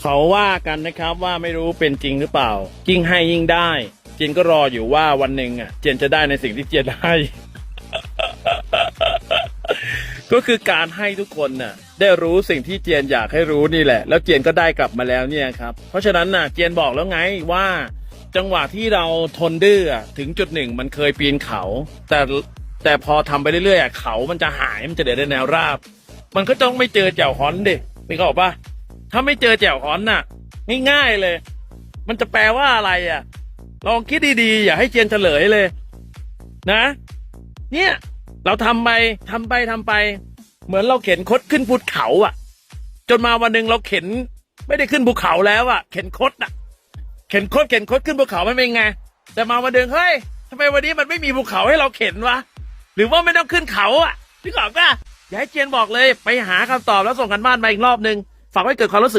เขาว่ากันนะครับว่าไม่รู้เป็นจริงหรือเปล่า ยิ่งให้ยิ่งได้ เจนก็รออยู่ว่าวันหนึ่งอะ เจนจะได้ในสิ่งที่เจนให้ ก็คือการให้ทุกคนน่ะ ได้รู้สิ่งที่เจนอยากให้รู้นี่แหละ แล้วเจนก็ได้กลับมาแล้วเนี่ยครับ เพราะฉะนั้นน่ะ เจนบอกแล้วไงว่า จังหวะที่เราทนดื้อถึงจุดหนึ่งมันเคยปีนเขา แต่แต่พอทำไปเรื่อยๆเขามันจะหายมันจะเดินในแนวราบ มันก็ต้องไม่เจอแจ่วฮอนดินึกออกปะ ถ้าไม่เจอแจ่วฮอนน่ะ ง่ายๆเลย มันจะแปลว่าอะไรอะ ลองคิดดีๆ อย่าให้เจียนเฉลยเลย นะ เนี่ย เราทำไปทำไปทำไป เหมือนเราเข็นคดขึ้นภูเขาอะ จนมาวันหนึ่งเราเข็น ไม่ได้ขึ้นภูเขาแล้วอะ เข็นคดอะ เข็นคดเข็นคดขึ้นภูเขาไม่เป็นไง แต่มาวันหนึ่งเฮ้ยทำไมวันนี้มันไม่มีภูเขาให้เราเข็นวะ หรือว่าไม่ต้องขึ้นเขาอะนึกออกปะอย่าให้เจียนบอกเลย ไปหาคำตอบแล้วส่งกันบ้านมาอีกรอบหนึ่ง ฝากไว้เกิดความรู้สึก